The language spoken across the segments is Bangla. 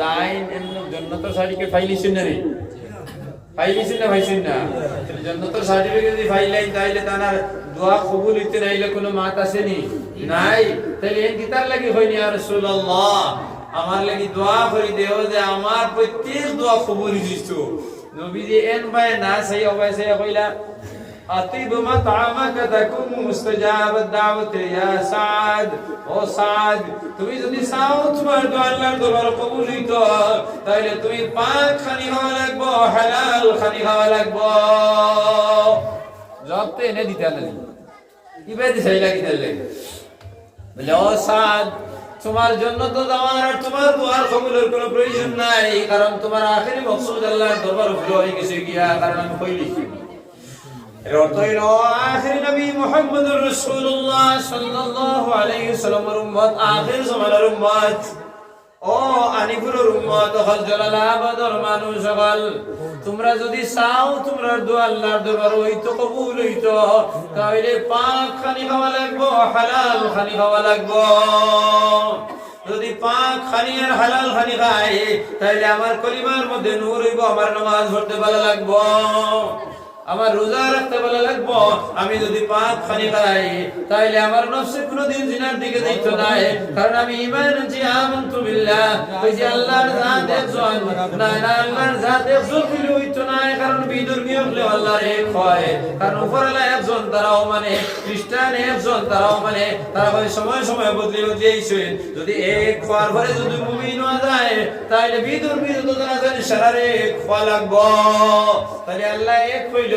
যাইন এমন জন্নতর সার্টিফিকেট ফাইলিছেন না রে না। ফাইছেন না যদি ফাইলাই তাইলে তানার দোয়া কবুল হইতে নাইলে কোনো মাত আসেনি। নাই তাহলে এন কিতার লাগি হয়নি আর রাসূলুল্লাহ, আমার লাগি দোয়া করি দেও যে আমার প্রত্যেক দোয়া কবুল হইতো নবীজি এন ভাই না, সেই অবশ্যই কইলা أطيب مطعمك تكن مستجاب الدعوة يا سعد ও সাদ তুমি যদি চাও তোমার দোয়া আল্লাহর দরবার কবুল হইতো তাহলে তুমি পাক খানি খাওয়া লাগবো হালাল খানি খাওয়া লাগবো জব তো এনে দিতে লাগে কিভাবে দিছে লাগি দিলে বলে ও সাদ তোমার জন্য তো দেওয়ার আর তোমার দোয়ার কবুলের কোনো প্রয়োজন নাই কারণ তোমার আখেরি মকসুদ আল্লাহর দরবার উপরে হয়ে গেছে গিয়া কারণ আমি কইলিছি এর অর্থ হইল আখির নবী মুহাম্মদুর রাসূলুল্লাহ সাল্লাল্লাহু আলাইহি সাল্লামের উম্মত, আখির জামানার উম্মত। ও উম্মত হল মানুষ সকল তোমরা যদি চাও তোমরা দোয়া আল্লাহর দরবার হইতো কবুল হইতো। তাহলে পাক খানি খাওয়া লাগবো, হালাল খানি খাওয়া লাগবো। যদি পাক খানি আর হালাল খানি খাই তাহলে আমার কলিমার মধ্যে নূর হইব, আমার নামাজ পড়তে ভালো লাগবো। আমার রোজা রাখতে ভালো লাগবো, আমি যদি পাঁচ খানি খাই, তাইলে আমার নফসে কোনোদিন জিনার দিকে যাইতো নাই কারণ আমি ঈমান আনছি, আমানতু বিল্লাহ। ওই যে আল্লাহর জাত একজন, না না, আল্লাহর জাত একজন হইলে হইতো না কারণ বিধর্মী হলে আল্লাহর এক হয়। কারণ উপরওয়ালা একজন, তারাও মানে খ্রিস্টান একজন, তারাও মানে তারা হয় সময় সময় বদলে বদলে আইছে যদি এক হওয়ার পরে যদি মুমিন হওয়া যায় তাহলে বিধর্মী যত জন আছেন সারারে এক হওয়া লাগবো। তাহলে আল্লাহ এক হইলে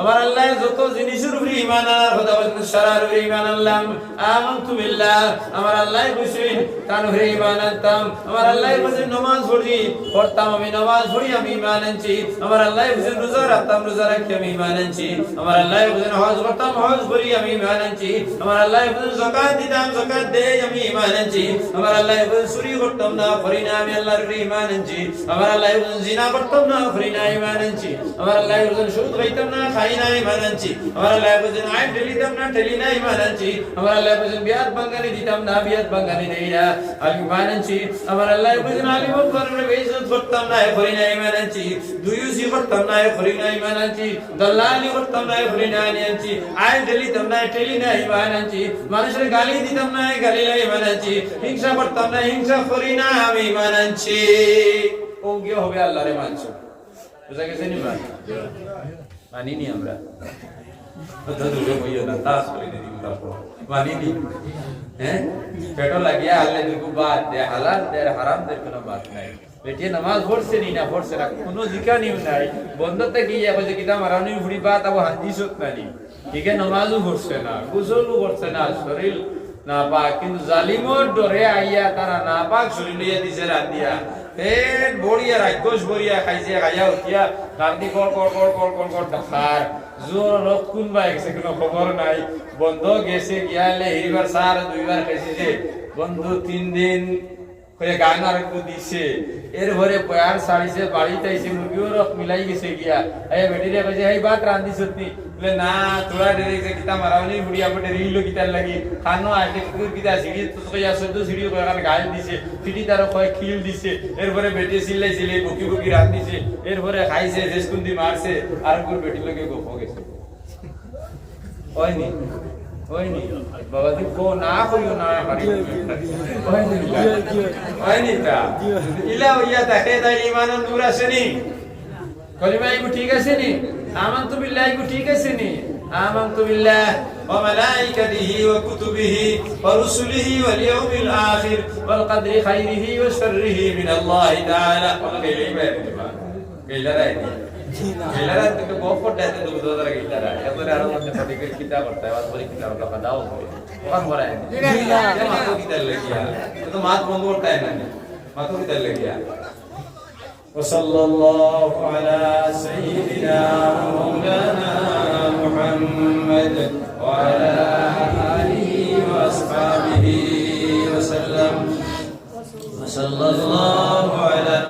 আমার আল্লাহ যত জিনিসের উপরে ঈমান আনার কথা বলেন সারার উপরে ঈমান আনলাম। আমানতু বিল্লাহ, আমার আল্লাহ বুঝছেন তার উপরে ঈমান আনতাম। আমার আল্লাহ বুঝছেন নামাজ পড়ি, পড়তাম আমি, নামাজ পড়ি, আমি আনছি। আমার আল্লাহ বুঝছেন রোজা রাখতাম, রোজা রাখি, আমি আনছি। আমার আল্লাহ হজ করতাম, হজ করি, আমি ঈমান আনছি। আমার আল্লাহ বুঝছেন যাকাত দিতাম, যাকাত দেই, আমি আনছি। আমার আল্লাহ চুরি করতাম না, করি না, আমি আল্লাহর উপরে আনছি। আমার আল্লাহ জিনা করতাম না, করি না, ঈমান আনছি। আমার আল্লাহ বুঝছেন সুদ খাইতাম না খাই না ঈমান আনছি আমার আল্লাহ বুঝছেন আইন ঠেলিতাম না ঠেলি না ঈমান আনছি আমার আল্লাহ বুঝছেন বিয়াত বাঙ্গানি দিতাম না বিয়াত বাঙ্গানি দেই না আমি ঈমান আনছি আমার আল্লাহ বুঝছেন আলিম করবে বেইজ্জত করতাম না করি না ঈমান আনছি দুইউসি করতাম না করি না ঈমান আনছি দল্লালি করতাম না করি না আনছি আইন ঠেলিতাম না ঠেলি না ঈমান আনছি মানুষের গালি দিতাম না গালি না ঈমান আনছি হিংসা করতাম না হিংসা করি না আমি ঈমান আনছি ও গিয়ে হবে আল্লাহরে মানছো বুঝা গেছে নি ভাই মানিনি আমরা কথা দুটো কইও না তাস করে দিই তারপর মানিনি হ্যাঁ পেটো লাগিয়া আল্লাহ দুকু বাদ দে হালাল দে হারাম দে কোনো বাদ নাই বেটিয়ে নামাজ পড়ছে নি না পড়ছে না কোনো জিকানিও নাই বন্ধতে গিয়ে বলছে কিতা মারানি ফুড়ি বাত আবো হাদিসত নানি ঠিক নামাজও পড়ছে না গুসলও করছে না শরীর না পাক কিন্তু জালিমর ডরে আইয়া তারা না পাক শরীর লিয়ে দিছে রাতিয়া পেট বড়িয়া রাক্ষস বড়িয়া খাইছে খাইয়া উঠিয়া রান্দি কর কর কর কর কর কর ডাকার জোর রক কোন বা গেছে কোনো খবর নাই। বন্ধ গেছে গিয়ালে এইবার সার দুইবার খাইছে বন্ধু তিন দিন করে গান আর দিছে। এর ভরে পয়ার সারিছে বাড়িতে আইছে মুরগিও রক মিলাই গেছে গিয়া। এই বেটিরে কইছে এই বাত রান্ধি সত্যি। বলে, না, তোরা ডেরে গেছে কিতা মারাওনি, বুড়িয়া পটে রিলো কিতার লাগি। খানো, আইতে কুকুর কিতা সিঁড়ি তো কইয়া সদ্য সিঁড়ি কয় কারণ গাল দিছে। সিঁড়ি তার কয় খিল দিছে। এর ভরে বেটি সিলাই সিলাই বকি বকি রান্ধিছে। এর ভরে খাইছে জেসকুন্দি মারছে। আর কুকুর বেটি লগে গপ গেছে। হয়নি হয়নি। বাবা দি কো না কইও না পারি হয়নি। হয়নি তাকে তাই ইমানের নূর আসেনি। কলিমা ইগু ঠিক আছে নি আমানতু বিল্লাহি ইগু ঠিক আছে নি আমানতু বিল্লাহ ওয়া মালাইকাতিহি ওয়া কুতুবিহি ওয়া রুসুলিহি ওয়াল ইয়াউমিল আখির ওয়াল কদরি খাইরিহি ওয়া শাররিহি মিন আল্লাহ ಎಲ್ಲರೂ ಅದಕ್ಕೆ ಗೋಫೋಟ್ ಆಯ್ತು ಓದೋದ್ರಾಗ ಇಟ್ಟಾರ ಎಲ್ಲರೂ ಯಾರೋ ಒಂದು ಪಡಿಗೆ ಕಿತಾ ಬರ್ತಾರೆ ಅದು ಬರೀ ಕಿತಾ ಬರ್ತಾವ ಅದಾವ ಹೋಗಿ ಬರ ಇದು ಮಾತು ಮುಂದ್ಕೊಳ್ತಾ ನಾನು ಮಾತು ಹೋಗಿದ್ದಲ್ಲಿದ್ಯಾ وصلى الله على سيدنا مولانا